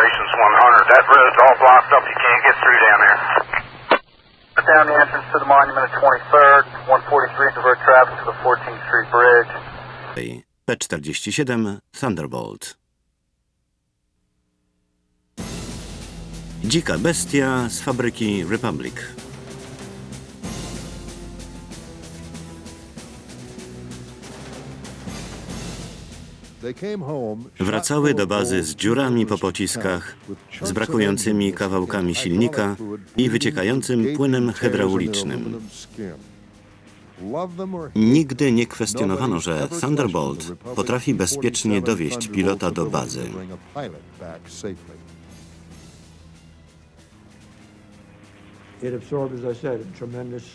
Operations 100. That road's all blocked up. You can't get through down there. Put Down the entrance to the monument at 23rd, 143 divert traffic to the 14th Street Bridge. P-47 Thunderbolt. Dzika bestia z fabryki Republic. Wracały do bazy z dziurami po pociskach, z brakującymi kawałkami silnika i wyciekającym płynem hydraulicznym. Nigdy nie kwestionowano, że Thunderbolt potrafi bezpiecznie dowieść pilota do bazy.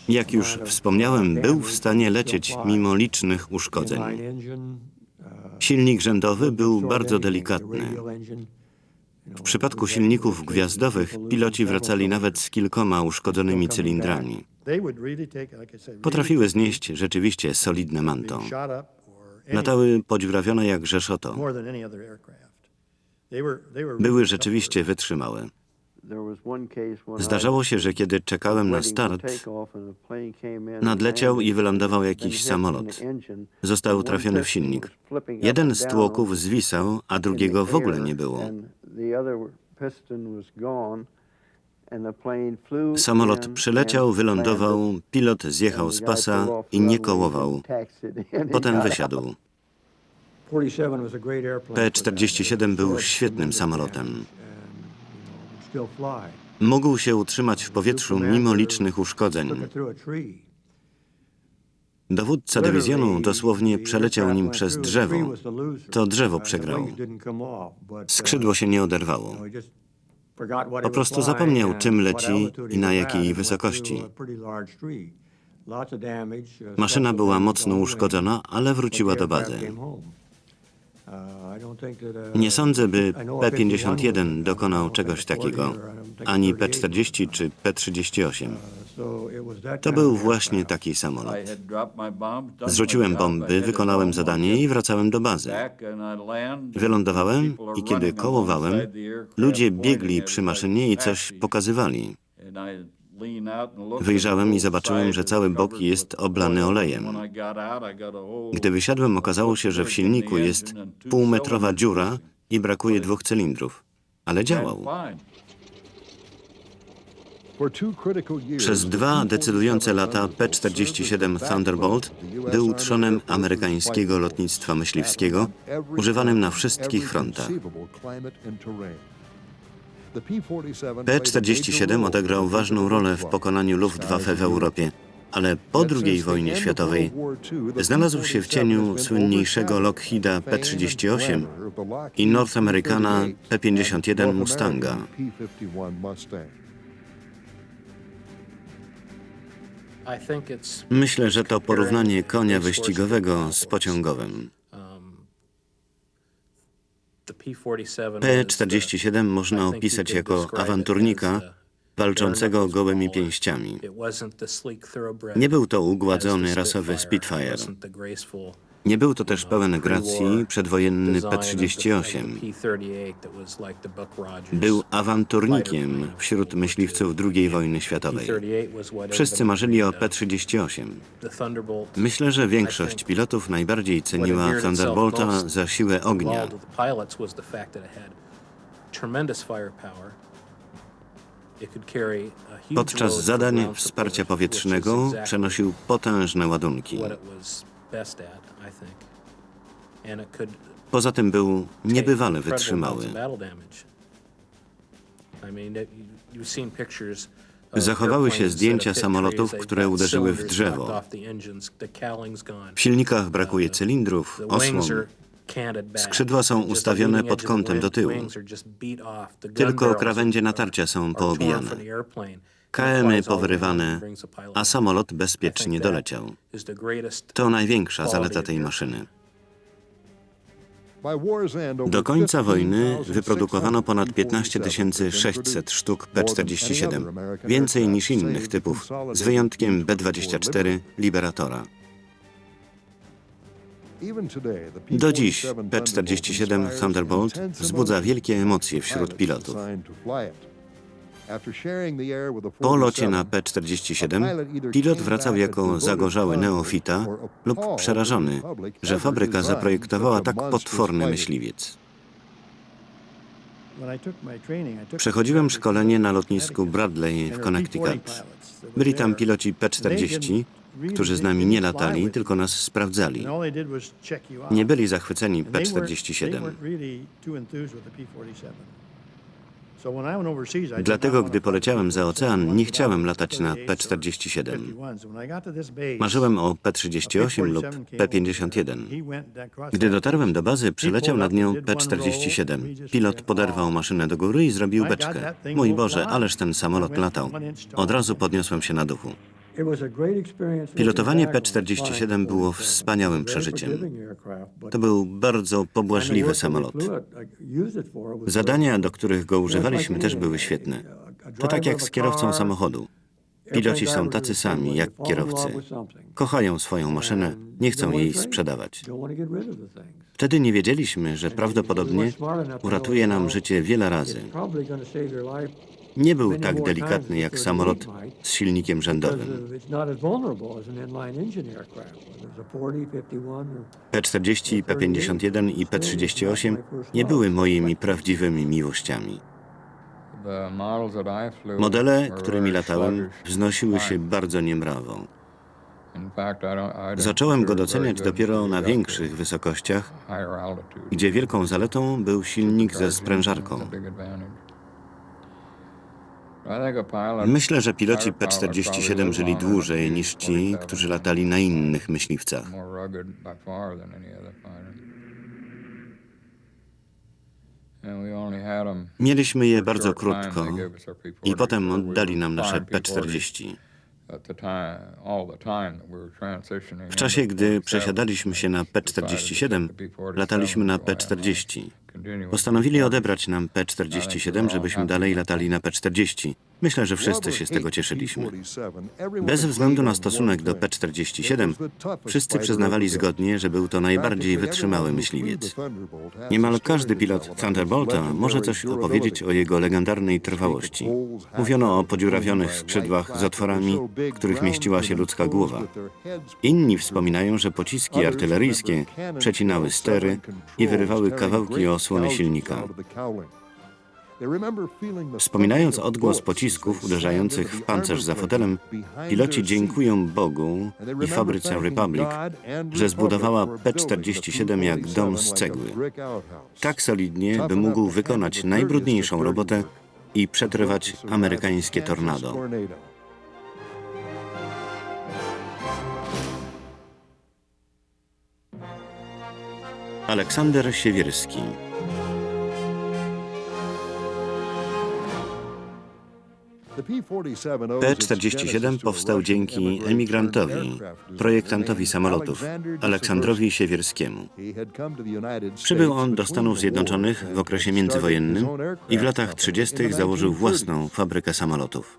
Jak już wspomniałem, był w stanie lecieć mimo licznych uszkodzeń. Silnik rzędowy był bardzo delikatny. W przypadku silników gwiazdowych piloci wracali nawet z kilkoma uszkodzonymi cylindrami. Potrafiły znieść rzeczywiście solidne manto. Latały podziurawione jak rzeszoto. Były rzeczywiście wytrzymałe. Zdarzało się, że kiedy czekałem na start, nadleciał i wylądował jakiś samolot. Został trafiony w silnik. Jeden z tłoków zwisał, a drugiego w ogóle nie było. Samolot przyleciał, wylądował, pilot zjechał z pasa i nie kołował. Potem wysiadł. P-47 był świetnym samolotem. Mógł się utrzymać w powietrzu mimo licznych uszkodzeń. Dowódca dywizjonu dosłownie przeleciał nim przez drzewo. To drzewo przegrał. Skrzydło się nie oderwało. Po prostu zapomniał, czym leci i na jakiej wysokości. Maszyna była mocno uszkodzona, ale wróciła do bazy. Nie sądzę, by P-51 dokonał czegoś takiego, ani P-40 czy P-38. To był właśnie taki samolot. Zrzuciłem bomby, wykonałem zadanie i wracałem do bazy. Wylądowałem i kiedy kołowałem, ludzie biegli przy maszynie i coś pokazywali. Wyjrzałem i zobaczyłem, że cały bok jest oblany olejem. Gdy wysiadłem, okazało się, że w silniku jest półmetrowa dziura i brakuje dwóch cylindrów. Ale działał. Przez dwa decydujące lata P-47 Thunderbolt był trzonem amerykańskiego lotnictwa myśliwskiego, używanym na wszystkich frontach. P-47 odegrał ważną rolę w pokonaniu Luftwaffe w Europie, ale po II wojnie światowej znalazł się w cieniu słynniejszego Lockheeda P-38 i North Americana P-51 Mustanga. Myślę, że to porównanie konia wyścigowego z pociągowym. P-47 można opisać jako awanturnika walczącego gołymi pięściami. Nie był to ugładzony rasowy Spitfire. Nie był to też pełen gracji przedwojenny P-38. Był awanturnikiem wśród myśliwców II wojny światowej. Wszyscy marzyli o P-38. Myślę, że większość pilotów najbardziej ceniła Thunderbolta za siłę ognia. Podczas zadań wsparcia powietrznego przenosił potężne ładunki. Poza tym był niebywale wytrzymały. Zachowały się zdjęcia samolotów, które uderzyły w drzewo. W silnikach brakuje cylindrów, osłon. Skrzydła są ustawione pod kątem do tyłu. Tylko krawędzie natarcia są poobijane. KM-y powyrywane, a samolot bezpiecznie doleciał. To największa zaleta tej maszyny. Do końca wojny wyprodukowano ponad 15 600 sztuk P-47, więcej niż innych typów, z wyjątkiem B-24 Liberatora. Do dziś P-47 Thunderbolt wzbudza wielkie emocje wśród pilotów. Po locie na P-47 pilot wracał jako zagorzały neofita lub przerażony, że fabryka zaprojektowała tak potworny myśliwiec. Przechodziłem szkolenie na lotnisku Bradley w Connecticut. Byli tam piloci P-40, którzy z nami nie latali, tylko nas sprawdzali. Nie byli zachwyceni P-47. Dlatego, gdy poleciałem za ocean, nie chciałem latać na P-47. Marzyłem o P-38 lub P-51. Gdy dotarłem do bazy, przyleciał nad nią P-47. Pilot poderwał maszynę do góry i zrobił beczkę. Mój Boże, ależ ten samolot latał. Od razu podniosłem się na duchu. Pilotowanie P-47 było wspaniałym przeżyciem. To był bardzo pobłażliwy samolot. Zadania, do których go używaliśmy, też były świetne. To tak jak z kierowcą samochodu. Piloci są tacy sami jak kierowcy. Kochają swoją maszynę, nie chcą jej sprzedawać. Wtedy nie wiedzieliśmy, że prawdopodobnie uratuje nam życie wiele razy. Nie był tak delikatny jak samolot z silnikiem rzędowym. P-40, P-51 i P-38 nie były moimi prawdziwymi miłościami. Modele, którymi latałem, wznosiły się bardzo niemrawo. Zacząłem go doceniać dopiero na większych wysokościach, gdzie wielką zaletą był silnik ze sprężarką. Myślę, że piloci P-47 żyli dłużej niż ci, którzy latali na innych myśliwcach. Mieliśmy je bardzo krótko i potem oddali nam nasze P-40. W czasie, gdy przesiadaliśmy się na P-47, lataliśmy na P-40. Postanowili odebrać nam P-47, żebyśmy dalej latali na P-40. Myślę, że wszyscy się z tego cieszyliśmy. Bez względu na stosunek do P-47, wszyscy przyznawali zgodnie, że był to najbardziej wytrzymały myśliwiec. Niemal każdy pilot Thunderbolta może coś opowiedzieć o jego legendarnej trwałości. Mówiono o podziurawionych skrzydłach z otworami, w których mieściła się ludzka głowa. Inni wspominają, że pociski artyleryjskie przecinały stery i wyrywały kawałki osłony silnika. Wspominając odgłos pocisków uderzających w pancerz za fotelem, piloci dziękują Bogu i fabryce Republic, że zbudowała P-47 jak dom z cegły. Tak solidnie, by mógł wykonać najbrudniejszą robotę i przetrwać amerykańskie tornado. Aleksander Siewierski P-47 powstał dzięki emigrantowi, projektantowi samolotów, Aleksandrowi Siewierskiemu. Przybył on do Stanów Zjednoczonych w okresie międzywojennym i w latach 30. założył własną fabrykę samolotów.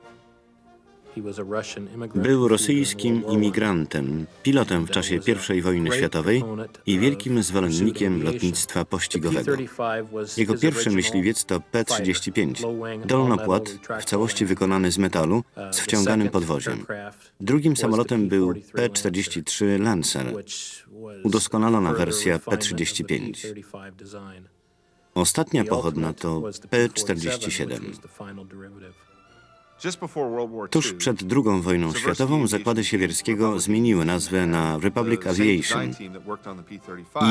Był rosyjskim imigrantem, pilotem w czasie I wojny światowej i wielkim zwolennikiem lotnictwa pościgowego. Jego pierwszy myśliwiec to P-35, dolnopłat w całości wykonany z metalu z wciąganym podwoziem. Drugim samolotem był P-43 Lancer, udoskonalona wersja P-35. Ostatnia pochodna to P-47. Tuż przed II wojną światową zakłady Siewierskiego zmieniły nazwę na Republic Aviation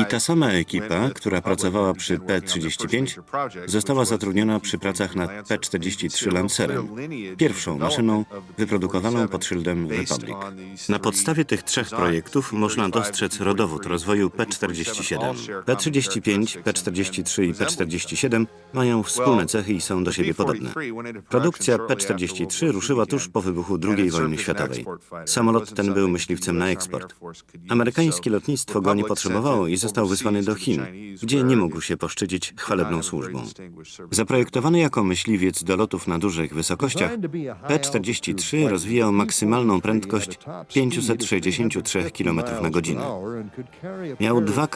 i ta sama ekipa, która pracowała przy P-35, została zatrudniona przy pracach nad P-43 Lancerem, pierwszą maszyną wyprodukowaną pod szyldem Republic. Na podstawie tych trzech projektów można dostrzec rodowód rozwoju P-47. P-35, P-43 i P-47 mają wspólne cechy i są do siebie podobne. Produkcja P-47 P-43 ruszyła tuż po wybuchu II wojny światowej. Samolot ten był myśliwcem na eksport. Amerykańskie lotnictwo go nie potrzebowało i został wysłany do Chin, gdzie nie mógł się poszczycić chwalebną służbą. Zaprojektowany jako myśliwiec do lotów na dużych wysokościach, P-43 rozwijał maksymalną prędkość 563 km na godzinę. Miał dwa